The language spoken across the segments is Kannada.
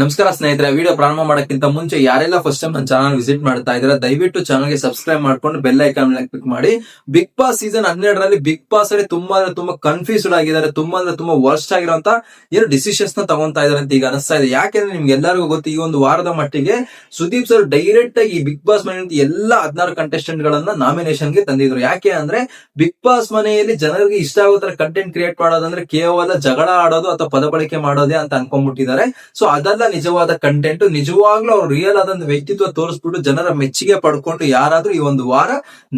ನಮಸ್ಕಾರ ಸ್ನೇಹಿತರೆ ವಿಡಿಯೋ ಪ್ರಾರಂಭ ಮಾಡೋಕ್ಕಿಂತ ಮುಂಚೆ ಯಾರೆಲ್ಲ ಫಸ್ಟ್ ಟೈಮ್ ನನ್ನ ಚಾನಲ್ ವಿಸಿಟ್ ಮಾಡ್ತಾ ಇದ್ದಾರೆ, ದಯವಿಟ್ಟು ಚಾನಲ್ಗೆ ಸಬ್ಸ್ಕ್ರೈಬ್ ಮಾಡ್ಕೊಂಡು ಬೆಲ್ ಐಕಾನ್ ಕ್ಲಿಕ್ ಮಾಡಿ. ಬಿಗ್ ಬಾಸ್ ಸೀಸನ್ ಹನ್ನೆರಡರಲ್ಲಿ ಬಿಗ್ ಬಾಸ್ ಅಲ್ಲಿ ತುಂಬಾ ಅಂದ್ರೆ ತುಂಬಾ ಕನ್ಫ್ಯೂಸ್ಡ್ ಆಗಿದ್ದಾರೆ, ತುಂಬಾ ಅಂದ್ರೆ ತುಂಬಾ ವರ್ಸ್ಟ್ ಆಗಿರುವಂತ ಏನು ಡಿಸಿಷನ್ಸ್ನ ತಗೊಂತಾ ಇದಾರೆ ಅಂತ ಈಗ ಅನಿಸ್ತಾ ಇದೆ. ಯಾಕೆಂದ್ರೆ ನಿಮ್ಗೆ ಎಲ್ಲರಿಗೂ ಗೊತ್ತು, ಈ ಒಂದು ವಾರದ ಮಟ್ಟಿಗೆ ಸುದೀಪ್ ಸರ್ ಡೈರೆಕ್ಟ್ ಆಗಿ ಬಿಗ್ ಬಾಸ್ ಮನೆಯಿಂದ ಎಲ್ಲ ಹದಿನಾರು ಕಂಟೆಸ್ಟೆಂಟ್ ಗಳನ್ನ ನಾಮಿನೇಷನ್ಗೆ ತಂದಿದ್ರು. ಯಾಕೆ ಅಂದ್ರೆ ಬಿಗ್ ಬಾಸ್ ಮನೆಯಲ್ಲಿ ಜನರಿಗೆ ಇಷ್ಟ ಆಗೋ ತರ ಕಂಟೆಂಟ್ ಕ್ರಿಯೇಟ್ ಮಾಡೋದಂದ್ರೆ ಕೇವಲ ಜಗಳ ಆಡೋದು ಅಥವಾ ಪದ ಬಳಕೆ ಮಾಡೋದೇ ಅಂತ ಅನ್ಕೊಂಡ್ಬಿಟ್ಟಿದ್ದಾರೆ. ಸೊ ಅದೆಲ್ಲ ನಿಜವಾದ ಕಂಟೆಂಟ್ ನಿಜವಾಗ್ಲೂ ಅವ್ರು ರಿಯಲ್ ಆದಂತ ವ್ಯಕ್ತಿತ್ವ ತೋರಿಸ್ಬಿಟ್ಟು ಜನರ ಮೆಚ್ಚುಗೆ ಪಡ್ಕೊಂಡು ಯಾರಾದ್ರೂ ಈ ಒಂದು ವಾರ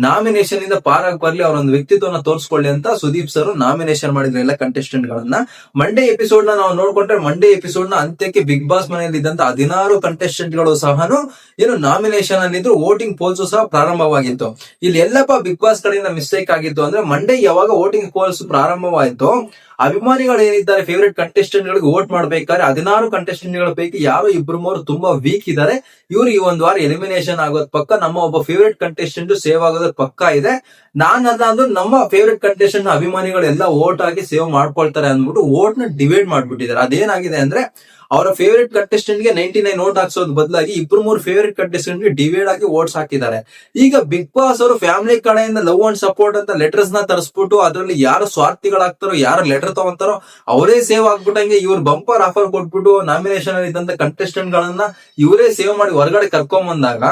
ನಾಮಿನೇಷನ್ ಇಂದ ಪಾರಾಗ್ ಬರ್ಲಿ, ಅವರ ಒಂದು ವ್ಯಕ್ತಿತ್ವನ ತೋರಿಸ್ಕೊಳ್ಳಿ ಅಂತ ಸುದೀಪ್ ಸರ್ ನಾಮಿನೇಷನ್ ಮಾಡಿದ್ರು ಎಲ್ಲ ಕಂಟೆಸ್ಟೆಂಟ್ ಗಳನ್ನ. ಮಂಡೇ ಎಪಿಸೋಡ್ನ ನಾವು ನೋಡ್ಕೊಂಡ್ರೆ ಮಂಡೇ ಎಪಿಸೋಡ್ನ ಅಂತ್ಯಕ್ಕೆ ಬಿಗ್ ಬಾಸ್ ಮನೆಯಲ್ಲಿ ಇದ್ದಂತ ಹದಿನಾರು ಕಂಟೆಸ್ಟೆಂಟ್ಗಳು ಸಹನು ಏನು ನಾಮಿನೇಷನ್ ಅಲ್ಲಿದ್ರು ವೋಟಿಂಗ್ ಪೋಲ್ಸ್ ಸಹ ಪ್ರಾರಂಭವಾಗಿತ್ತು. ಇಲ್ಲಿ ಎಲ್ಲಪ್ಪ ಬಿಗ್ ಬಾಸ್ ಕಡೆಯಿಂದ ಮಿಸ್ಟೇಕ್ ಆಗಿತ್ತು ಅಂದ್ರೆ ಮಂಡೇ ಯಾವಾಗ ವೋಟಿಂಗ್ ಪೋಲ್ಸ್ ಪ್ರಾರಂಭವಾಯಿತು ಅಭಿಮಾನಿಗಳು ಏನಿದ್ದಾರೆ ಫೇವರೇಟ್ ಕಂಟೆಸ್ಟೆಂಟ್ ಗಳಿಗೆ ವೋಟ್ ಮಾಡ್ಬೇಕಾದ್ರೆ ಹದಿನಾರು ಕಂಟೆಸ್ಟೆಂಟ್ಗಳ ಪೈಕಿ ಯಾವ ಇಬ್ರು ಮೂರು ತುಂಬಾ ವೀಕ್ ಇದ್ದಾರೆ ಇವರು ಈ ಒಂದು ವಾರ ಎಲಿಮಿನೇಷನ್ ಆಗೋದ್ ಪಕ್ಕ ನಮ್ಮ ಒಬ್ಬ ಫೇವರೇಟ್ ಕಂಟೆಸ್ಟೆಂಟ್ ಸೇವ್ ಆಗೋದ್ ಪಕ್ಕ ಇದೆ. ನಾನ್ ಅದ ನಮ್ಮ ಫೇವರೇಟ್ ಕಂಟೆಸ್ಟೆಂಟ್ ಅಭಿಮಾನಿಗಳೆಲ್ಲ ವೋಟ್ ಆಗಿ ಸೇವ್ ಮಾಡ್ಕೊಳ್ತಾರೆ ಅಂದ್ಬಿಟ್ಟು ವೋಟ್ನ ಡಿವೈಡ್ ಮಾಡ್ಬಿಟ್ಟಿದ್ದಾರೆ. ಅದೇನಾಗಿದೆ ಅಂದ್ರೆ ಅವರ ಫೇವರೇಟ್ ಕಂಟೆಸ್ಟೆಂಟ್ಗೆ ನೈನ್ಟಿ ನೈನ್ ಓಟ್ ಹಾಕ್ಸೋದ್ ಬದಲಾಗಿ ಇಬ್ರು ಮೂರು ಫೇವರೇಟ್ ಕಂಟೆಸ್ಟೆಂಟ್ಗೆ ಡಿವೈಡ್ ಆಗಿ ವೋಟ್ಸ್ ಹಾಕಿದ್ದಾರೆ. ಈಗ ಬಿಗ್ ಬಾಸ್ ಅವರು ಫ್ಯಾಮಿಲಿ ಕಡೆಯಿಂದ ಲವ್ ಅಂಡ್ ಸಪೋರ್ಟ್ ಅಂತ ಲೆಟರ್ಸ್ನ ತರಿಸ್ಬಿಟ್ಟು ಅದರಲ್ಲಿ ಯಾರು ಸ್ವಾರ್ಥಿಗಳಾಗ್ತಾರೋ, ಯಾರು ಲೆಟರ್ ತಗೊಂತಾರೋ ಅವರೇ ಸೇವ್ ಆಗ್ಬಿಟ್ಟಂಗೆ ಇವ್ರು ಬಂಪರ್ ಆಫರ್ ಕೊಟ್ಬಿಟ್ಟು ನಾಮಿನೇಷನ್ ಅಲ್ಲಿ ಇದ್ದಂತ ಕಂಟೆಸ್ಟೆಂಟ್ ಗಳನ್ನ ಇವರೇ ಸೇವ್ ಮಾಡಿ ಹೊರಗಡೆ ಕರ್ಕೊಂಡ್ ಬಂದಾಗ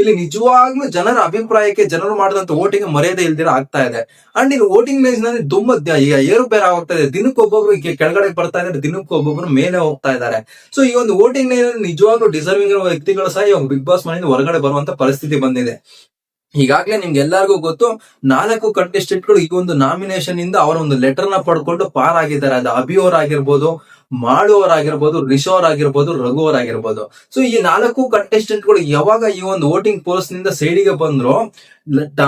ಇಲ್ಲಿ ನಿಜವಾಗ್ಲೂ ಜನರ ಅಭಿಪ್ರಾಯಕ್ಕೆ ಜನರು ಮಾಡಿದಂತ ವೋಟಿಂಗ್ ಮರ್ಯಾದೆ ಇಲ್ದಿರ ಆಗ್ತಾ ಇದೆ. ಅಂಡ್ ಇಲ್ಲಿ ವೋಟಿಂಗ್ ಲಿಸ್ಟ್ನಲ್ಲಿ ತುಂಬಾ ಈಗ ಏರುಪೇರು ಆಗ್ತಾ ಇದೆ. ದಿನಕ್ಕೊಬ್ಬೊಬ್ರು ಕೆಳಗಡೆ ಬರ್ತಾ ಇದ್ದಾರೆ ದಿನಕ್ಕೊಬ್ಬೊಬ್ರು ಮೇಲೆ ಹೋಗ್ತಾ ಇದ್ದಾರೆ. ಸೊ ಈ ಒಂದು ವೋಟಿಂಗ್ ಲೈನ್ ನಿಜವಾಗ್ಲೂ ಡಿಸರ್ವಿಂಗ್ ಇರುವ ವ್ಯಕ್ತಿಗಳು ಸಹ ಇವಾಗ ಬಿಗ್ ಬಾಸ್ ಮನೆಯಿಂದ ಹೊರಗಡೆ ಬರುವಂತ ಪರಿಸ್ಥಿತಿ ಬಂದಿದೆ. ಈಗಾಗಲೇ ನಿಮ್ಗೆ ಎಲ್ಲರಿಗೂ ಗೊತ್ತು, ನಾಲ್ಕು ಕಂಟೆಸ್ಟೆಂಟ್ಗಳು ಈ ಒಂದು ನಾಮಿನೇಷನ್ ಇಂದ ಅವರ ಒಂದು ಲೆಟರ್ನ ಪಡ್ಕೊಂಡು ಪಾರಾಗಿದ್ದಾರೆ. ಅದು ಅಭಿ ರಿಷೋರ್ ಆಗಿರ್ಬೋದು ರಘುವರ್ ಆಗಿರ್ಬೋದು ಸೊ ಈ ನಾಲ್ಕು ಕಂಟೆಸ್ಟೆಂಟ್ಗಳು ಯಾವಾಗ ಈ ಒಂದು ವೋಟಿಂಗ್ ಪೋಸ್ಟ್ನಿಂದ ಸೈಡಿಗೆ ಬಂದ್ರು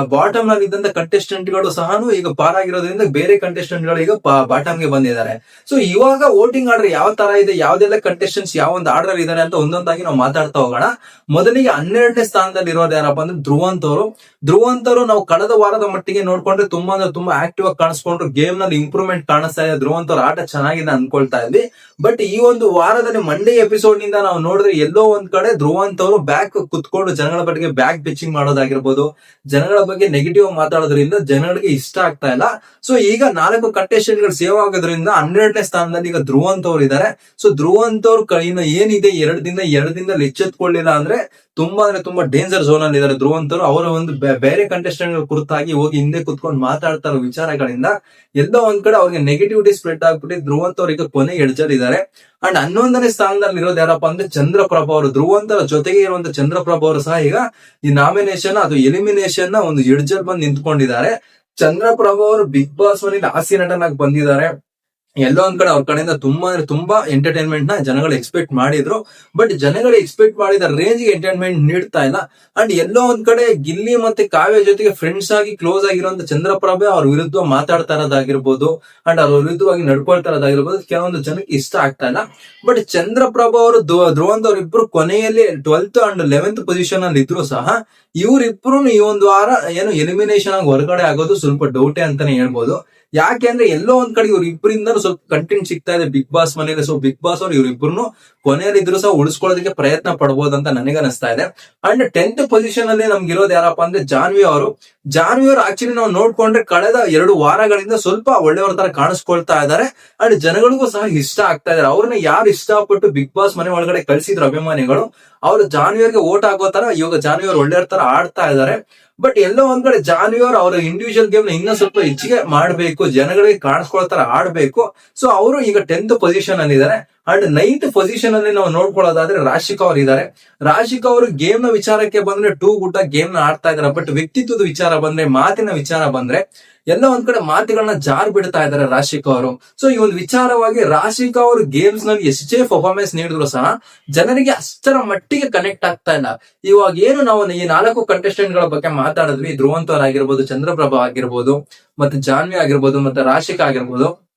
ಬಾಟಮ್ನಲ್ಲಿ ಇದ್ದಂತ ಕಂಟೆಸ್ಟೆಂಟ್ಗಳು ಸಹ ಈಗ ಪಾರಾಗಿರೋದ್ರಿಂದ ಬೇರೆ ಕಂಟೆಸ್ಟೆಂಟ್ಗಳು ಈಗ ಬಾಟಮ್ಗೆ ಬಂದಿದ್ದಾರೆ. ಸೊ ಇವಾಗ ವೋಟಿಂಗ್ ಆರ್ಡರ್ ಯಾವ ತರ ಇದೆ, ಯಾವ್ದೆಲ್ಲ ಕಂಟೆಸ್ಟೆಂಟ್ಸ್ ಯಾವ ಒಂದು ಆರ್ಡರ್ ಇದಾರೆ ಅಂತ ಒಂದೊಂದಾಗಿ ನಾವು ಮಾತಾಡ್ತಾ ಹೋಗೋಣ. ಮೊದಲಿಗೆ ಹನ್ನೆರಡನೇ ಸ್ಥಾನದಲ್ಲಿ ಇರೋದು ಯಾರಪ್ಪ ಅಂದ್ರೆ ಧ್ರುವಂತ್ ಅವರು ಧ್ರುವಂತ್ ಅವರು ನಾವು ಕಳೆದ ವಾರದ ಮಟ್ಟಿಗೆ ನೋಡ್ಕೊಂಡ್ರೆ ತುಂಬಾ ಅಂದ್ರೆ ತುಂಬಾ ಆಕ್ಟಿವ್ ಆಗಿ ಕಾಣಿಸ್ಕೊಂಡ್ರು. ಗೇಮ್ನಲ್ಲಿ ಇಂಪ್ರೂವ್ಮೆಂಟ್ ಕಾಣಿಸ್ತಾ ಇದೆ. ಧ್ರುವಂತ್ ಅವ್ರ ಆಟ ಚೆನ್ನಾಗಿದೆ ಅನ್ಕೊಳ್ತಾ ಇದ್ವಿ. ಬಟ್ ಈ ಒಂದು ವಾರದಲ್ಲಿ ಮಂಡೇ ಎಪಿಸೋಡ್ನಿಂದ ನಾವು ನೋಡಿದ್ರೆ ಎಲ್ಲೋ ಒಂದ್ ಕಡೆ ಧ್ರುವಂತ್ ಅವರು ಬ್ಯಾಕ್ ಕುತ್ಕೊಂಡು ಜನಗಳ ಬಗ್ಗೆ ಬ್ಯಾಕ್ ಬಿಚ್ಚಿಂಗ್ ಮಾಡೋದಾಗಿರ್ಬೋದು, ಜನಗಳ ಬಗ್ಗೆ ನೆಗೆಟಿವ್ ಮಾತಾಡೋದ್ರಿಂದ ಜನಗಳಿಗೆ ಇಷ್ಟ ಆಗ್ತಾ ಇಲ್ಲ. ಸೊ ಈಗ ನಾಲ್ಕು ಕಂಟೆಸ್ಟೆಂಟ್ಗಳು ಸೇವ್ ಆಗೋದ್ರಿಂದ ಹನ್ನೆರಡನೇ ಸ್ಥಾನದಲ್ಲಿ ಈಗ ಧ್ರುವಂತ್ ಅವ್ರು ಇದ್ದಾರೆ ಸೊ ಧ್ರುವಂತ್ ಅವ್ರ ಕೈನ ಏನಿದೆ ಎರಡ್ ದಿನ ಎರಡ್ ದಿನದಲ್ಲಿ ಎಚ್ಚೆತ್ಕೊಳ್ಳಿಲ್ಲ ಅಂದ್ರೆ ತುಂಬಾ ಅಂದ್ರೆ ತುಂಬಾ ಡೇಂಜರ್ ಝೋನ್ ಅಲ್ಲಿ ಇದ್ದಾರೆ ಧ್ರುವಂತರು ಅವರು. ಒಂದು ಬೇರೆ ಕಂಟೆಸ್ಟೆಂಟ್ ಕುರಿತಾಗಿ ಹೋಗಿ ಹಿಂದೆ ಕುತ್ಕೊಂಡು ಮಾತಾಡ್ತಾ ಇರೋ ವಿಚಾರಗಳಿಂದ ಎಲ್ಲೋ ಒಂದ್ ಕಡೆ ಅವ್ರಿಗೆ ನೆಗೆಟಿವಿಟಿ ಸ್ಪ್ರೆಡ್ ಆಗ್ಬಿಟ್ಟು ಧ್ರುವಂತ್ ಕೊನೆ ಈಗ ಇದ್ದಾರೆ ಅಂಡ್ ಹನ್ನೊಂದನೇ ಸ್ಥಾನದಲ್ಲಿ ಇರೋದು ಯಾರಪ್ಪ ಅಂದ್ರೆ ಚಂದ್ರಪ್ರಭ ಅವರು. ಧ್ರುವಂತರ ಜೊತೆಗೆ ಇರುವಂತ ಚಂದ್ರಪ್ರಭ ಅವರು ಸಹ ಈಗ ಈ ನಾಮಿನೇಷನ್ ಅದು ಎಲಿಮಿನೇಷನ್ನ ಒಂದು ಎಡ್ಜಲ್ ಬಂದು ನಿಂತ್ಕೊಂಡಿದ್ದಾರೆ. ಚಂದ್ರಪ್ರಭ ಅವರು ಬಿಗ್ ಬಾಸ್ ಮನೇಲಿ ಹಾಸ್ಯ ನಟನಾಗಿ ಬಂದಿದ್ದಾರೆ. ಎಲ್ಲೋ ಒಂದ್ ಕಡೆ ಅವ್ರ ಕಡೆಯಿಂದ ತುಂಬಾ ಅಂದ್ರೆ ತುಂಬಾ ಎಂಟರ್ಟೈನ್ಮೆಂಟ್ನ ಜನಗಳು ಎಕ್ಸ್ಪೆಕ್ಟ್ ಮಾಡಿದ್ರು. ಬಟ್ ಜನಗಳು ಎಕ್ಸ್ಪೆಕ್ಟ್ ಮಾಡಿದ ರೇಂಜ್ಗೆ ಎಂಟರ್ಟೈನ್ಮೆಂಟ್ ನೀಡ್ತಾ ಇಲ್ಲ. ಅಂಡ್ ಎಲ್ಲೋ ಒಂದ್ ಕಡೆ ಗಿಲ್ಲಿ ಮತ್ತೆ ಕಾವ್ಯ ಜೊತೆಗೆ ಫ್ರೆಂಡ್ಸ್ ಆಗಿ ಕ್ಲೋಸ್ ಆಗಿರುವಂತ ಚಂದ್ರಪ್ರಭೆ ಅವ್ರ ವಿರುದ್ಧ ಮಾತಾಡ್ತಾ ಇರೋದಾಗಿರ್ಬೋದು. ಅಂಡ್ ಅವ್ರ ವಿರುದ್ಧವಾಗಿ ನಡ್ಕೊಳ್ತಾ ಇರೋದಾಗಿರ್ಬೋದು. ಕೆಲವೊಂದು ಜನಕ್ಕೆ ಇಷ್ಟ ಆಗ್ತಾ ಇಲ್ಲ. ಬಟ್ ಚಂದ್ರಪ್ರಭ ಅವರು ಧ್ರುವಂತ್ ಅವ್ರಿಬ್ರು ಕೊನೆಯಲ್ಲಿ ಟ್ವೆಲ್ತ್ ಅಂಡ್ ಲೆವೆಂತ್ ಪೊಸಿಷನ್ ಅಲ್ಲಿ ಇದ್ರು ಸಹ ಇವರಿಬ್ರು ಈ ಒಂದು ವಾರ ಏನು ಎಲಿಮಿನೇಷನ್ ಆಗಿ ಹೊರಗಡೆ ಆಗೋದು ಸ್ವಲ್ಪ ಡೌಟೇ ಅಂತಾನೆ ಹೇಳ್ಬೋದು. ಯಾಕೆ ಅಂದ್ರೆ ಎಲ್ಲೋ ಒಂದ್ ಕಡೆ ಇವ್ರ ಇಬ್ಬರಿಂದ ಸ್ವಲ್ಪ ಕಂಟೆಂಟ್ ಸಿಗ್ತಾ ಇದೆ ಬಿಗ್ ಬಾಸ್ ಮನೇಲಿ ಸೊ ಬಿಗ್ ಬಾಸ್ ಅವ್ರು ಇವ್ರಿಬ್ರು ಕೊನೆಯಲ್ಲಿ ಇದ್ರು ಸಹ ಉಳಿಸ್ಕೊಳ್ಳೋದಕ್ಕೆ ಪ್ರಯತ್ನ ಅಂತ ನನಗೆ ಅನಿಸ್ತಾ ಇದೆ. ಅಂಡ್ ಟೆಂತ್ ಪೊಸಿಷನ್ ಅಲ್ಲಿ ನಮ್ಗೆ ಇರೋದು ಯಾರಪ್ಪ ಅಂದ್ರೆ ಜಾನ್ವಿ ಅವರು. ಜಾನ್ವಿ ಅವರು ಆಕ್ಚುಲಿ ನಾವು ನೋಡ್ಕೊಂಡ್ರೆ ಕಳೆದ ಎರಡು ವಾರಗಳಿಂದ ಸ್ವಲ್ಪ ಒಳ್ಳೆಯವರ ತರ ಕಾಣಿಸ್ಕೊಳ್ತಾ ಇದ್ದಾರೆ ಅಂಡ್ ಜನಗಳಿಗೂ ಸಹ ಇಷ್ಟ ಆಗ್ತಾ ಇದಾರೆ. ಅವ್ರನ್ನ ಯಾರು ಇಷ್ಟಪಟ್ಟು ಬಿಗ್ ಬಾಸ್ ಮನೆ ಒಳಗಡೆ ಕಳ್ಸಿದ್ರು ಅಭಿಮಾನಿಗಳು, ಅವರು ಜಾನ್ವಿಯರ್ಗೆ ಓಟ್ ಹಾಕೋ ತರ ಇವಾಗ ಜಾನ್ವಿ ಅವ್ರು ಒಳ್ಳೆಯವ್ರ ತರ ಆಡ್ತಾ ಇದ್ದಾರೆ ಬಟ್ ಎಲ್ಲೋ ಒಂದ್ ಕಡೆ ಜಾನ್ವಿಯರ್ ಅವರ ಇಂಡಿವಿಜುವಲ್ ಗೇಮ್ನ ಇನ್ನೂ ಸ್ವಲ್ಪ ಹೆಚ್ಚಿಗೆ ಮಾಡಬೇಕು, ಜನಗಳಿಗೆ ಕಾಣಿಸ್ಕೊಳ್ತಾರ ತರ ಆಡ್ಬೇಕು. ಸೊ ಅವರು ಈಗ ಟೆಂತ್ ಪೊಸಿಷನ್ ಅಲ್ಲಿ ಇದ್ದಾರೆ ಅಂಡ್ ನೈನ್ತ್ ಪೊಸಿಷನ್ ಅಲ್ಲಿ ನಾವು ನೋಡ್ಕೊಳ್ಳೋದಾದ್ರೆ ರಾಶಿಕಾ ಅವರು ಇದ್ದಾರೆ. ರಾಶಿಕಾ ಅವರು ಗೇಮ್ನ ವಿಚಾರಕ್ಕೆ ಬಂದ್ರೆ ಟೂ ಗುಡ್ಡ ಗೇಮ್ನ ಆಡ್ತಾ ಇದಾರೆ ಬಟ್ ವ್ಯಕ್ತಿತ್ವದ ವಿಚಾರ ಬಂದ್ರೆ, ಮಾತಿನ ವಿಚಾರ ಬಂದ್ರೆ, ಎಲ್ಲ ಒಂದ್ ಕಡೆ ಮಾತುಗಳನ್ನ ಜಾರ್ ಬಿಡ್ತಾ ಇದ್ದಾರೆ ರಾಶಿಕ ಅವರು. ಸೊ ಈ ಒಂದು ವಿಚಾರವಾಗಿ ರಾಶಿಕ ಅವರು ಗೇಮ್ಸ್ನಲ್ಲಿ ಎಷ್ಟೇ ಪರ್ಫಾರ್ಮೆನ್ಸ್ ನೀಡಿದ್ರು ಸಹ, ಜನರಿಗೆ ಅಷ್ಟರ ಮಟ್ಟಿಗೆ ಕನೆಕ್ಟ್ ಆಗ್ತಾ ಇಲ್ಲ. ಇವಾಗ ಏನು ನಾವು ಈ ನಾಲ್ಕು ಕಂಟೆಸ್ಟೆಂಟ್ಗಳ ಬಗ್ಗೆ ಮಾತಾಡಿದ್ವಿ. ಧ್ರುವಂತವರ್ ಆಗಿರ್ಬೋದು, ಚಂದ್ರಪ್ರಭಾ ಆಗಿರ್ಬೋದು, ಮತ್ತೆ ಜಾನ್ವಿ ಆಗಿರ್ಬೋದು, ಮತ್ತೆ ರಾಶಿಕ ಆಗಿರ್ಬೋದು.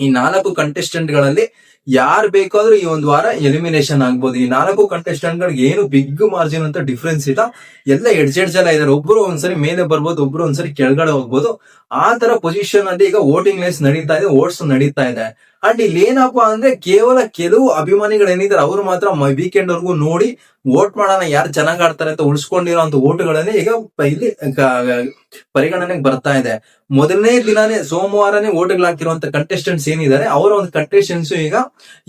ಈ ನಾಲ್ಕು ಕಂಟೆಸ್ಟೆಂಟ್ಗಳಲ್ಲಿ ಯಾರು ಬೇಕಾದ್ರೂ ಈ ಒಂದು ವಾರ ಎಲಿಮಿನೇಷನ್ ಆಗ್ಬೋದು. ಈ ನಾಲ್ಕು ಕಂಟೆಸ್ಟೆಂಟ್ ಗಳಿಗೆ ಏನು ಬಿಗ್ ಮಾರ್ಜಿನ್ ಅಂತ ಡಿಫ್ರೆನ್ಸ್ ಇಲ್ಲ. ಎಲ್ಲ ಎಡ್ಜ್ ಎಡ್ಜ್ ಎಲ್ಲ ಇದಾರೆ. ಒಬ್ರು ಒಂದ್ಸರಿ ಮೇಲೆ ಬರ್ಬೋದು, ಒಬ್ರು ಒಂದ್ಸರಿ ಕೆಳಗಡೆ ಹೋಗ್ಬೋದು. ಆ ತರ ಪೊಸಿಷನ್ ಅಲ್ಲಿ ಈಗ ವೋಟಿಂಗ್ ಲೈನ್ಸ್ ನಡೀತಾ ಇದೆ ವೋಟ್ಸ್ ನಡೀತಾ ಇದೆ. ಅಂಡ್ ಇಲ್ಲಿ ಏನಪ್ಪಾ ಅಂದ್ರೆ ಕೇವಲ ಕೆಲವು ಅಭಿಮಾನಿಗಳು ಏನಿದ್ದಾರೆ, ಅವರು ಮಾತ್ರ ವೀಕೆಂಡ್ ವರ್ಗೂ ನೋಡಿ ವೋಟ್ ಮಾಡೋಣ, ಯಾರು ಚೆನ್ನಾಗ್ ಆಡ್ತಾರೆ ಅಂತ ಉಳಿಸ್ಕೊಂಡಿರೋ ಅಂತ ಓಟ್ಗಳನ್ನೇ ಈಗ ಇಲ್ಲಿ ಪರಿಗಣನೆಗೆ ಬರ್ತಾ ಇದೆ. ಮೊದಲನೇ ದಿನಾನೇ, ಸೋಮವಾರನೇ ಓಟ್ಗಳಾಗ್ತಿರುವಂತ ಕಂಟೆಸ್ಟೆಂಟ್ಸ್ ಏನಿದ್ದಾರೆ, ಅವರ ಒಂದು ಕಂಟೆಸ್ಟೆಂಟ್ಸ್ ಈಗ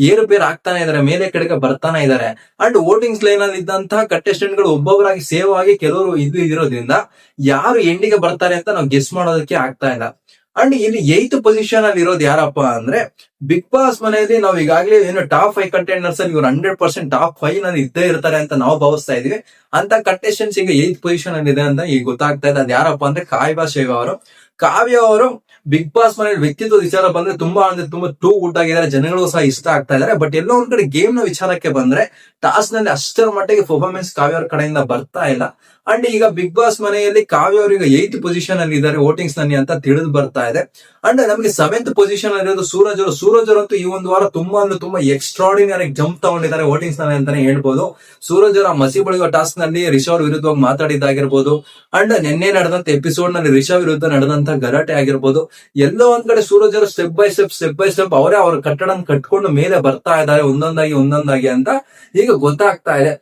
ಏರುಪೇರು ಆಗ್ತಾನೆ ಇದಾರೆ ಮೇಲೆ ಕಡೆಗೆ ಬರ್ತಾನೆ ಇದಾರೆ ಅಂಡ್ ವೋಟಿಂಗ್ಸ್ ಲೈನ್ ಅಲ್ಲಿ ಇದ್ದಂತಹ ಕಂಟೆಸ್ಟೆಂಟ್ಗಳು ಒಬ್ಬೊಬ್ಬರಾಗಿ ಸೇವ್ ಆಗಿ ಕೆಲವರು ಇದು ಇರೋದ್ರಿಂದ ಯಾರು ಎಂಡಿಗೆ ಬರ್ತಾರೆ ಅಂತ ನಾವು ಗೆಸ್ ಮಾಡೋದಕ್ಕೆ ಆಗ್ತಾ ಇಲ್ಲ. ಅಂಡ್ ಇಲ್ಲಿ ಏತ್ ಪೊಸಿಷನ್ ಅಲ್ಲಿ ಇರೋದು ಯಾರಪ್ಪ ಅಂದ್ರೆ ಬಿಗ್ ಬಾಸ್ ಮನೆಯಲ್ಲಿ ನಾವು ಈಗಾಗಲೇ ಏನು ಟಾಪ್ ಫೈವ್ ಕಂಟೆಂಡರ್ಸ್ ಅಲ್ಲಿ ಇವ್ರು ಹಂಡ್ರೆಡ್ ಪರ್ಸೆಂಟ್ ಟಾಪ್ ಫೈವ್ನಲ್ಲಿ ಇದ್ದೇ ಇರ್ತಾರೆ ಅಂತ ನಾವು ಭಾವಿಸ್ತಾ ಇದೀವಿ. ಅಂತ ಕಂಟೆಸ್ಟೆಂಟ್ಸ್ ಈಗ ಏತ್ ಪೊಸಿಷನ್ ಅಲ್ಲಿ ಇದೆ ಅಂತ ಈಗ ಗೊತ್ತಾಗ್ತಾ ಇದೆ. ಅದ್ ಯಾರಪ್ಪ ಅಂದ್ರೆ ಕಾವ್ಯ, ಶೇವ್ ಅವರು. ಕಾವ್ಯ ಅವರು ಬಿಗ್ ಬಾಸ್ ಮನೆಯಲ್ಲಿ ವ್ಯಕ್ತಿತ್ವ ವಿಚಾರ ಬಂದ್ರೆ ತುಂಬಾ ಅಂದ್ರೆ ತುಂಬಾ ಟೂ ಗುಡ್ ಆಗಿದ್ದಾರೆ. ಜನಗಳು ಸಹ ಇಷ್ಟ ಆಗ್ತಾ ಇದಾರೆ ಬಟ್ ಎಲ್ಲೋ ಒಂದ್ ಕಡೆ ಗೇಮ್ನ ವಿಚಾರಕ್ಕೆ ಬಂದ್ರೆ ಟಾಸ್ನಲ್ಲಿ ಅಷ್ಟರ ಮಟ್ಟಿಗೆ ಪರ್ಫಾರ್ಮೆನ್ಸ್ ಕಾವ್ಯ ಅವ್ರ ಕಡೆಯಿಂದ ಬರ್ತಾ ಇಲ್ಲ. ಅಂಡ್ ಈಗ ಬಿಗ್ ಬಾಸ್ ಮನೆಯಲ್ಲಿ ಕಾವ್ಯ ಅವರು ಈಗ ಏತ್ ಪೊಸಿಷನ್ ಅಲ್ಲಿ ಇದ್ದಾರೆ ವೋಟಿಂಗ್ಸ್ನಲ್ಲಿ ಅಂತ ತಿಳಿದು ಬರ್ತಾ ಇದೆ. ಅಂಡ್ ನಮಗೆ ಸೆವೆಂತ್ ಪೊಸಿಷನ್ ಅಲ್ಲಿರೋದು ಸೂರಜ್ ಅವರು ಸೂರಜ್ ಈ ಒಂದು ವಾರ ತುಂಬಾ ಅಂದ್ರೆ ತುಂಬಾ ಎಕ್ಸ್ಟ್ರಾಡಿನರಿ ಜಂಪ್ ತಗೊಂಡಿದ್ದಾರೆ ವೋಟಿಂಗ್ಸ್ನಲ್ಲಿ ಅಂತಾನೆ ಹೇಳ್ಬೋದು. ಸೂರಜ್ ಅವರ ಮಸಿ ಬಳಿಯುವ ಟಾಸ್ಕ್ನಲ್ಲಿ ರಿಷವ್ ವಿರುದ್ಧವಾಗಿ ಮಾತಾಡಿದ್ದಾಗಿರ್ಬೋದು. ಅಂಡ್ ನಿನ್ನೆ ನಡೆದಂತ ಎಪಿಸೋಡ್ನಲ್ಲಿ ರಿಷವ್ ವಿರುದ್ಧ ನಡೆದಂತ ಗಲಾಟೆ ಆಗಿರ್ಬೋದು. ಎಲ್ಲೋ ಒಂದ್ ಕಡೆ ಸೂರಜ್ ಅವರು step by step step by step ಅವರೇ ಅವ್ರ ಕಟ್ಟಡ ಕಟ್ಕೊಂಡು ಮೇಲೆ ಬರ್ತಾ ಇದ್ದಾರೆ ಒಂದೊಂದಾಗಿ ಒಂದೊಂದಾಗಿ ಅಂತ ಈಗ ಗೊತ್ತಾಗ್ತಾ ಇದೆ.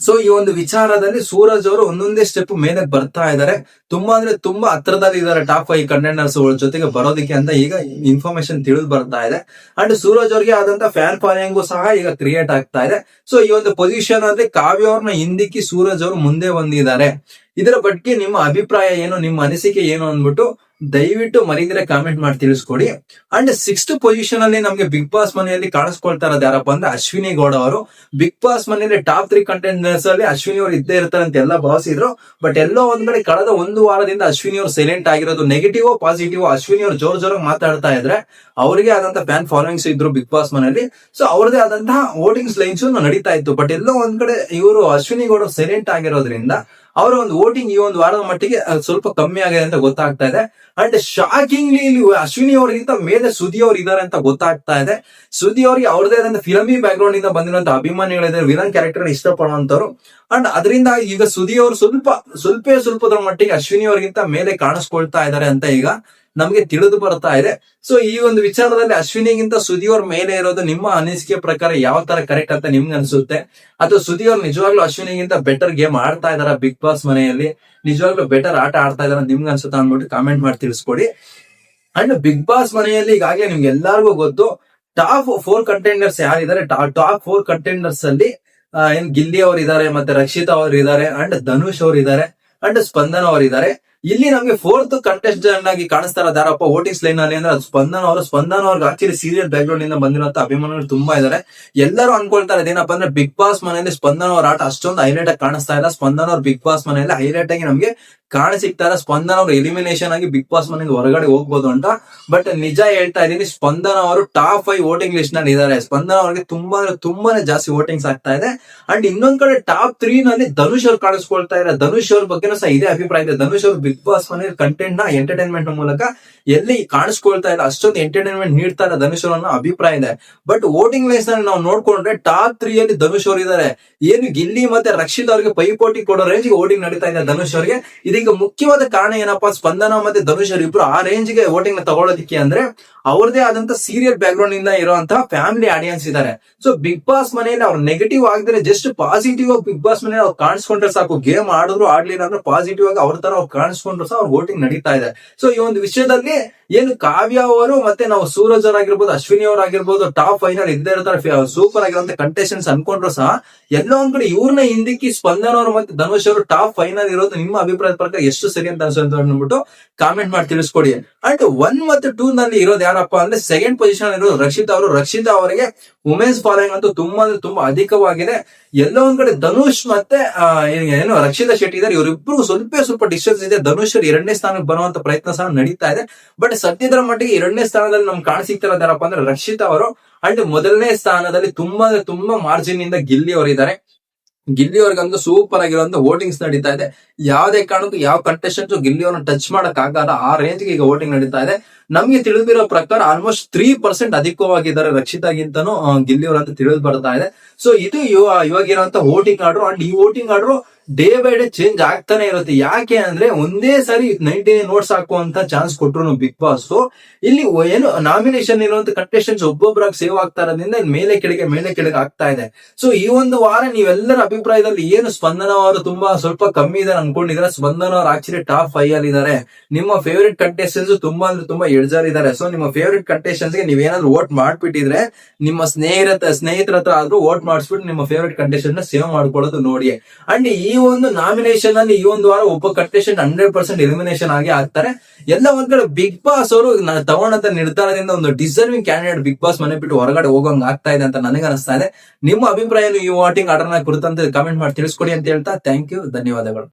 ಸೊ ಈ ಒಂದು ವಿಚಾರದಲ್ಲಿ ಸೂರಜ್ ಅವರು ಒಂದೊಂದೇ ಸ್ಟೆಪ್ ಮೇಲೆ ಬರ್ತಾ ಇದ್ದಾರೆ. ತುಂಬಾ ಅಂದ್ರೆ ತುಂಬಾ ಹತ್ರದಲ್ಲಿ ಇದ್ದಾರೆ ಟಾಪ್ ಫೈವ್ ಕಂಟೆಂಡರ್ಸ್ ಜೊತೆಗೆ ಬರೋದಕ್ಕೆ ಅಂತ ಈಗ ಇನ್ಫಾರ್ಮೇಶನ್ ತಿಳಿದು ಬರ್ತಾ ಇದೆ. ಅಂಡ್ ಸೂರಜ್ ಅವರಿಗೆ ಆದಂತ ಫ್ಯಾನ್ ಫಾಲೋಯಿಂಗು ಸಹ ಈಗ ಕ್ರಿಯೇಟ್ ಆಗ್ತಾ ಇದೆ. ಸೊ ಈ ಒಂದು ಪೊಸಿಷನ್ ಅಲ್ಲಿ ಕಾವ್ಯ ಅವ್ರನ್ನ ಹಿಂದಿಕ್ಕಿ ಸೂರಜ್ ಅವರು ಮುಂದೆ ಬಂದಿದ್ದಾರೆ. ಇದರ ಬಗ್ಗೆ ನಿಮ್ಮ ಅಭಿಪ್ರಾಯ ಏನು, ನಿಮ್ಮ ಅನಿಸಿಕೆ ಏನು ಅಂದ್ಬಿಟ್ಟು ದಯವಿಟ್ಟು ಮರೀಂದ್ರೆ ಕಾಮೆಂಟ್ ಮಾಡಿ ತಿಳಿಸ್ಕೊಡಿ. ಅಂಡ್ ಸಿಕ್ಸ್ತ್ ಪೊಸಿಷನ್ ಅಲ್ಲಿ ನಮಗೆ ಬಿಗ್ ಬಾಸ್ ಮನೆಯಲ್ಲಿ ಕಾಣಿಸ್ಕೊಳ್ತಾ ಇರೋದು ಯಾರಪ್ಪ ಅಂದ್ರೆ ಅಶ್ವಿನಿ ಗೌಡ ಅವರು. ಬಿಗ್ ಬಾಸ್ ಮನೆಯಲ್ಲಿ ಟಾಪ್ ತ್ರೀ ಕಂಟೆಂಟರ್ಸ್ ಅಲ್ಲಿ ಅಶ್ವಿನಿ ಅವರು ಇದ್ದೇ ಇರ್ತಾರೆ ಅಂತ ಎಲ್ಲ ಭಾವಿಸಿದ್ರು ಬಟ್ ಎಲ್ಲೋ ಒಂದ್ ಕಡೆ ಕಳೆದ ಒಂದು ವಾರದಿಂದ ಅಶ್ವಿನಿ ಅವರು ಸೈಲೆಂಟ್ ಆಗಿರೋದು. ನೆಗೆಟಿವ್ ಪಾಸಿಟಿವ್ ಅಶ್ವಿನಿ ಅವರು ಜೋರ್ ಜೋರಾಗಿ ಮಾತಾಡ್ತಾ ಇದ್ರೆ ಅವರಿಗೆ ಆದಂತ ಫ್ಯಾನ್ ಫಾಲೋಯಿಂಗ್ಸ್ ಇದ್ರು ಬಿಗ್ ಬಾಸ್ ಮನೆಯಲ್ಲಿ. ಸೊ ಅವ್ರದೇ ಆದಂತಹ ವೋಟಿಂಗ್ಸ್ ಲೈನ್ಸ್ ನಡೀತಾ ಇತ್ತು. ಬಟ್ ಎಲ್ಲೋ ಒಂದ್ ಕಡೆ ಇವರು ಅಶ್ವಿನಿ ಗೌಡ ಸೈಲೆಂಟ್ ಆಗಿರೋದ್ರಿಂದ ಅವರ ಒಂದು ವೋಟಿಂಗ್ ಈ ಒಂದು ವಾರದ ಮಟ್ಟಿಗೆ ಸ್ವಲ್ಪ ಕಮ್ಮಿ ಆಗಿದೆ ಅಂತ ಗೊತ್ತಾಗ್ತಾ ಇದೆ. ಅಂಡ್ ಶಾಕಿಂಗ್ಲಿ ಇಲ್ಲಿ ಅಶ್ವಿನಿ ಅವರಿಗಿಂತ ಮೇಲೆ ಸುದಿ ಅವರು ಇದಾರೆ ಅಂತ ಗೊತ್ತಾಗ್ತಾ ಇದೆ. ಸುದಿ ಅವರಿಗೆ ಅವ್ರದೇ ಆದಂತ ಫಿಲಮಿ ಬ್ಯಾಕ್ ಗ್ರೌಂಡ್ ಇಂದ ಬಂದಿರುವಂತಹ ಅಭಿಮಾನಿಗಳಿದ್ದಾರೆ. ವಿಲನ್ ಕ್ಯಾರೆಕ್ಟರ್ ಇಷ್ಟಪಡುವಂತವ್ರು ಅಂಡ್ ಅದರಿಂದ ಈಗ ಸುದಿ ಅವರು ಸ್ವಲ್ಪ ಸ್ವಲ್ಪ, ಸ್ವಲ್ಪದ್ರ ಮಟ್ಟಿಗೆ ಅಶ್ವಿನಿ ಅವರಿಗಿಂತ ಮೇಲೆ ಕಾಣಿಸ್ಕೊಳ್ತಾ ಇದ್ದಾರೆ ಅಂತ ಈಗ ನಮಗೆ ತಿಳಿದು ಬರ್ತಾ ಇದೆ. ಸೊ ಈ ಒಂದು ವಿಚಾರದಲ್ಲಿ ಅಶ್ವಿನಿಗಿಂತ ಸುದಿ ಅವ್ರ ಮೇಲೆ ಇರೋದು ನಿಮ್ಮ ಅನಿಸಿಕೆ ಪ್ರಕಾರ ಯಾವ ತರ ಕರೆಕ್ಟ್ ಅಂತ ನಿಮ್ಗೆ ಅನ್ಸುತ್ತೆ? ಅಥವಾ ಸುದಿ ಅವ್ರು ನಿಜವಾಗ್ಲೂ ಅಶ್ವಿನಿಗಿಂತ ಬೆಟರ್ ಗೇಮ್ ಆಡ್ತಾ ಇದಾರ ಬಿಗ್ ಬಾಸ್ ಮನೆಯಲ್ಲಿ? ನಿಜವಾಗ್ಲೂ ಬೆಟರ್ ಆಟ ಆಡ್ತಾ ಇದಾರ ನಿಮ್ಗೆ ಅನ್ಸುತ್ತಾ ಅಂದ್ಬಿಟ್ಟು ಕಾಮೆಂಟ್ ಮಾಡಿ ತಿಳಿಸ್ಕೊಡಿ. ಅಂಡ್ ಬಿಗ್ ಬಾಸ್ ಮನೆಯಲ್ಲಿ ಈಗಾಗಲೇ ನಿಮ್ಗೆ ಎಲ್ಲಾರ್ಗು ಗೊತ್ತು ಟಾಪ್ ಫೋರ್ ಕಂಟೆಂಡರ್ಸ್ ಯಾರಿದ್ದಾರೆ? ಟಾಪ್ ಫೋರ್ ಕಂಟೆಂಡರ್ಸ್ ಅಲ್ಲಿ ಏನ್ ಗಿಲ್ಲಿ ಅವರು ಇದಾರೆ ಮತ್ತೆ ರಕ್ಷಿತಾ ಅವರು ಇದಾರೆ ಅಂಡ್ ಧನುಷ್ ಅವರು ಇದಾರೆ ಅಂಡ್ ಸ್ಪಂದನ ಅವರು ಇದಾರೆ ಇಲ್ಲಿ ನಮಗೆ ಫೋರ್ತ್ ಕಂಟೆಸ್ಟೆಂಟ್ ಆಗಿ ಕಾಣಿಸ್ತಾರ ದಾರಪ್ಪ ವೋಟಿಂಗ್ಸ್ ಲೈನ್ ಅಲ್ಲಿ ಅಂದ್ರೆ ಅದು ಸ್ಪಂದನ ಅವರು. ಸ್ಪಂದನ ಅವ್ರಿಗೆ ಆಕ್ಚುಲಿ ಸೀರಿಯಲ್ ಬ್ಯಾಕ್ ಗ್ರೌಂಡ್ ಇಂದ ಬಂದಿರುವಂತ ಅಭಿಮಾನಿಗಳು ತುಂಬಾ ಇದಾರೆ. ಎಲ್ಲರೂ ಅನ್ಕೊಳ್ತಾರೆ ಏನಪ್ಪಾ ಅಂದ್ರೆ ಬಿಗ್ ಬಾಸ್ ಮನೆಯಲ್ಲಿ ಸ್ಪಂದನ ಅವ್ರ ಆಟ ಅಷ್ಟೊಂದು ಹೈಲೈಟ್ ಆಗಿ ಕಾಣಿಸ್ತಾ ಇಲ್ಲ. ಸ್ಪಂದನ ಅವ್ರ ಬಿಗ್ ಬಾಸ್ ಮನೆಯಲ್ಲಿ ಹೈಲೈಟ್ ಆಗಿ ನಮಗೆ ಕಾಣ ಸಿಗ್ತಾರೆ ಸ್ಪಂದನ ಅವರು ಎಲಿಮಿನೇಷನ್ ಆಗಿ ಬಿಗ್ ಬಾಸ್ ಮನೆಯಿಂದ ಹೊರಗಡೆ ಹೋಗ್ಬೋದು ಅಂತ. ಬಟ್ ನಿಜ ಹೇಳ್ತಾ ಇದೀನಿ ಸ್ಪಂದನ ಅವರು ಟಾಪ್ ಫೈವ್ ವೋಟಿಂಗ್ ಲಿಸ್ಟ್ನಲ್ಲಿ ಇದಾರೆ. ಸ್ಪಂದನ ಅವರಿಗೆ ತುಂಬಾ ತುಂಬಾನೇ ಜಾಸ್ತಿ ವೋಟಿಂಗ್ಸ್ ಆಗ್ತಾ ಇದೆ. ಅಂಡ್ ಇನ್ನೊಂದ್ ಕಡೆ ಟಾಪ್ ತ್ರೀ ನಲ್ಲಿ ಧನುಷ್ ಅವ್ರು ಕಾಣಿಸ್ಕೊಳ್ತಾ ಇದ್ದಾರೆ ಧನುಷ್ ಅವ್ರ ಬಗ್ಗೆನೂ ಸಹ ಇದೇ ಅಭಿಪ್ರಾಯ ಇದೆ. ಧನುಷ್ ಅವರು ಬಿಗ್ ಬಾಸ್ ಮನೆ ಕಂಟೆಂಟ್ನ ಎಂಟರ್ಟೈನ್ಮೆಂಟ್ ಮೂಲಕ ಎಲ್ಲಿ ಕಾಣಿಸ್ಕೊಳ್ತಾ ಇಲ್ಲ, ಅಷ್ಟೊಂದು ಎಂಟರ್ಟೈನ್ಮೆಂಟ್ ನೀಡ್ತಾ ಇಲ್ಲ ಧನುಷ್ ಅನ್ನೋ ಅಭಿಪ್ರಾಯ ಇದೆ. ಬಟ್ ವೋಟಿಂಗ್ ವೈಸ್ನಲ್ಲಿ ನಾವು ನೋಡ್ಕೊಂಡ್ರೆ ಟಾಪ್ ತ್ರೀ ಅಲ್ಲಿ ಧನುಷ್ ಅವರು ಇದ್ದಾರೆ ಏನು ಗಿಲ್ಲಿ ಮತ್ತೆ ರಕ್ಷಿತ್ ಅವರಿಗೆ ಪೈಪೋಟಿ ಕೊಡೋ ರೇಂಜ್ ವೋಟಿಂಗ್ ನಡೀತಾ ಇದೆ ಧನುಷ್ ಅವರಿಗೆ. ಇದೀಗ ಮುಖ್ಯವಾದ ಕಾರಣ ಏನಪ್ಪಾ, ಸ್ಪಂದನ ಮತ್ತೆ ಧನುಷ್ ಅವರು ಇಬ್ರು ಆ ರೇಂಜ್ಗೆ ವೋಟಿಂಗ್ನ ತಗೊಳ್ಳೋದಿಕ್ಕೆ ಅಂದ್ರೆ ಅವ್ರದೇ ಆದಂತ ಸೀರಿಯಲ್ ಬ್ಯಾಕ್ ಗ್ರೌಂಡ್ ಇಂದ ಇರುವಂತಹ ಫ್ಯಾಮಿಲಿ ಆಡಿಯನ್ಸ್ ಇದ್ದಾರೆ ಸೊ ಬಿಗ್ ಬಾಸ್ ಮನೆಯಲ್ಲಿ ಅವ್ರು ನೆಗೆಟಿವ್ ಆಗಿದ್ರೆ ಜಸ್ಟ್ ಪಾಸಿಟಿವ್ ಆಗಿ ಬಿಗ್ ಬಾಸ್ ಮನೆಯಲ್ಲಿ ಅವ್ರು ಕಾಣಿಸ್ಕೊಂಡ್ರೆ ಸಾಕು. ಗೇಮ್ ಆಡಿದ್ರು ಆಡ್ಲಿಲ್ಲ ಅಂದ್ರೆ ಪಾಸಿಟಿವ್ ಆಗಿ ಅವ್ರ ತರ ಅವ್ರು ಕಾಣಿಸ್ಕೊಂಡ್ರು ಸಹ ಅವ್ರ ವೋಟಿಂಗ್ ನಡೀತಾ ಇದೆ. ಸೊ ಈ ಒಂದು ವಿಷಯದಲ್ಲಿ ಏನು ಕಾವ್ಯ ಅವರು ಮತ್ತೆ ನಾವು ಸೂರಜ್ ಅವರಾಗಿರ್ಬೋದು ಅಶ್ವಿನಿ ಅವರಾಗಿರ್ಬೋದು ಟಾಪ್ ಫೈನಲ್ ಇದ್ದೇ ಇರ್ತಾರೆ ಸೂಪರ್ ಆಗಿರುವಂತ ಕಂಟೆಸ್ಟೆಂಟ್ಸ್ ಅನ್ಕೊಂಡ್ರು ಸಹ ಎಲ್ಲ ಒಂದ್ ಕಡೆ ಇವ್ರನ್ನ ಹಿಂದಿಕ್ಕಿ ಸ್ಪಂದನ ಅವರು ಮತ್ತೆ ಧನುಷ್ ಅವರು ಟಾಪ್ ಫೈನಲ್ ಇರೋದು ನಿಮ್ಮ ಅಭಿಪ್ರಾಯದ ಪ್ರಕಾರ ಎಷ್ಟು ಸರಿ ಅಂತ ಅನ್ಸುತ್ತೆ ಅಂದ್ಬಿಟ್ಟು ಕಾಮೆಂಟ್ ಮಾಡಿ ತಿಳಿಸ್ಕೊಡಿ. ಅಂಡ್ ಒನ್ ಮತ್ತು ಟೂ ನಲ್ಲಿ ಇರೋದು ಯಾರಪ್ಪ ಅಂದ್ರೆ ಸೆಕೆಂಡ್ ಪೊಸಿಷನ್ ಇರೋದು ರಕ್ಷಿತಾ ಅವರು. ರಕ್ಷಿತಾ ಅವರಿಗೆ ವುಮೆನ್ಸ್ ಫಾಲೋಯಿಂಗ್ ಅಂತೂ ತುಂಬಾ ಅಂದ್ರೆ ತುಂಬಾ ಅಧಿಕವಾಗಿದೆ. ಎಲ್ಲೋ ಒಂದ್ ಕಡೆ ಧನುಷ್ ಮತ್ತೆ ಏನ್- ರಕ್ಷಿತಾ ಶೆಟ್ಟಿ ಇದಾರೆ ಇವರಿಬ್ರು ಸ್ವಲ್ಪ ಸ್ವಲ್ಪ ಡಿಸ್ಟೆನ್ಸ್ ಇದೆ. ಧನುಷ್ ಎರಡನೇ ಸ್ಥಾನಕ್ಕೆ ಬರುವಂತ ಪ್ರಯತ್ನ ಸಹ ನಡೀತಾ ಇದೆ. ಬಟ್ ಸದ್ಯದರ ಮಟ್ಟಿಗೆ ಎರಡನೇ ಸ್ಥಾನದಲ್ಲಿ ನಮ್ಗೆ ಕಾಣಿಸಿಕ್ತಿರೋದು ಇದಾರಪ್ಪ ಅಂದ್ರೆ ರಕ್ಷಿತ್ ಅವರು. ಅಂಡ್ ಮೊದಲನೇ ಸ್ಥಾನದಲ್ಲಿ ತುಂಬಾ ತುಂಬಾ ಮಾರ್ಜಿನ್ ಇಂದ ಗಿಲ್ಲಿ ಅವರು ಇದ್ದಾರೆ ಗಿಲ್ಲಿ ಅವ್ರಿಗಂತೂ ಸೂಪರ್ ಆಗಿರುವಂತ ವೋಟಿಂಗ್ಸ್ ನಡೀತಾ ಇದೆ. ಯಾವ್ದೇ ಕಾರಣಕ್ಕೂ ಯಾವ ಕಂಟೆಸ್ಟೆಂಟ್ ಗಿಲ್ಲಿ ಅವ್ರನ್ನ ಟಚ್ ಮಾಡಕ್ ಆಗಲ್ಲ, ಆ ರೇಂಜ್ಗೆ ಈಗ ವೋಟಿಂಗ್ ನಡೀತಾ ಇದೆ. ನಮ್ಗೆ ತಿಳಿದಿರೋ ಪ್ರಕಾರ ಆಲ್ಮೋಸ್ಟ್ ತ್ರೀ ಪರ್ಸೆಂಟ್ ಅಧಿಕವಾಗಿದ್ದಾರೆ ರಕ್ಷಿತಾಗಿಂತನೂ ಗಿಲ್ಲಿಯವರು ಅಂತ ತಿಳಿದು ಬರ್ತಾ ಇದೆ. ಸೊ ಇದು ಇವಾಗ ಇವಾಗಿರೋಂತ ವೋಟಿಂಗ್ ಆರ್ಡರ್ ಅಂಡ್ ಈ voting order day by day change ಆಗ್ತಾನೆ ಇರುತ್ತೆ. ಯಾಕೆ ಅಂದ್ರೆ ಒಂದೇ ಸಾರಿ ನೈಂಟಿ ನೋಟ್ಸ್ ಹಾಕುವಂತ ಚಾನ್ಸ್ ಕೊಟ್ರು ಬಿಗ್ ಬಾಸ್ ಇಲ್ಲಿ ಏನು ನಾಮಿನೇಷನ್ ಇರುವಂತ ಕಂಟೆಸ್ಟೆಂಟ್ಸ್ ಒಬ್ಬೊಬ್ಬರಾಗಿ ಸೇವ್ ಆಗ್ತಾ ಇರೋದ್ರಿಂದ ಮೇಲೆ ಕೆಳಗೆ ಮೇಲೆ ಕೆಳಗೆ ಆಗ್ತಾ ಇದೆ. ಸೊ ಈ ಒಂದು ವಾರ ನೀವೆಲ್ಲರ ಅಭಿಪ್ರಾಯದಲ್ಲಿ ಏನು ಸ್ಪಂದನ ಅವರು ತುಂಬಾ ಸ್ವಲ್ಪ ಕಮ್ಮಿ ಇದೆ ಅನ್ಕೊಂಡಿದ್ರೆ ಸ್ಪಂದನ ಆಕ್ಚುಲಿ ಟಾಪ್ ಫೈವ್ ಅಲ್ಲಿ ಇದಾರೆ ನಿಮ್ಮ ಫೇವರಿಟ್ ಕಂಟೆಸ್ಟೆಂಟ್ಸ್ ತುಂಬಾ ಅಂದ್ರೆ ತುಂಬಾ ಎಡ್ಜರ್ ಇದಾರೆ. ಸೊ ನಿಮ್ಮ ಫೇವರಿಟ್ ಕಂಟೆಸ್ಟೆಂಟ್ಸ್ಗೆ ನೀವೇನಾದ್ರೂ ವೋಟ್ ಮಾಡ್ಬಿಟ್ಟಿದ್ರೆ, ನಿಮ್ಮ ಸ್ನೇಹಿತ ಸ್ನೇಹಿತರ ಹತ್ರ ಆದ್ರೂ ವೋಟ್ ಮಾಡಿಸ್ಬಿಟ್ಟು ನಿಮ್ಮ ಫೇವರಿಟ್ ಕಂಟೆಸ್ಟೆಂಟ್ನ ಸೇವ್ ಮಾಡ್ಕೊಳ್ಳೋದು ನೋಡಿ ಅಂಡ್ ಈ ಒಂದು ನಾಮಿನೇಷನ್ ಅಲ್ಲಿ ಈ ಒಂದು ವಾರ ಒಬ್ಬ ಕಂಟೆಸ್ಟೆಂಟ್ ಹಂಡ್ರೆಡ್ ಪರ್ಸೆಂಟ್ ಎಲಿಮಿನೇಷನ್ ಆಗಿ ಆಗ್ತಾರೆ. ಎಲ್ಲ ಒಂದ್ ಬಿಗ್ ಬಾಸ್ ಅವರು ತಗೊಂಡಂತ ನಿರ್ಧಾರದಿಂದ ಒಂದು ಡಿಸರ್ವಿಂಗ್ ಕ್ಯಾಂಡಿಡೇಟ್ ಬಿಗ್ ಬಾಸ್ ಮನೆ ಬಿಟ್ಟು ಹೊರಗಡೆ ಹೋಗಂಗ್ ಆಗ್ತಾ ಇದೆ ಅಂತ ನನಗೆ ಅನಿಸ್ತಾ ಇದೆ. ನಿಮ್ಮ ಅಭಿಪ್ರಾಯ ಈ ವಾಟಿಂಗ್ ಆರ್ಡರ್ನ ಕುರಿತಂತೆ ಕಮೆಂಟ್ ಮಾಡಿ ತಿಳಿಸ್ಕೊಡಿ ಅಂತ ಹೇಳ್ತಾ ಥ್ಯಾಂಕ್ ಯು ಧನ್ಯವಾದಗಳು.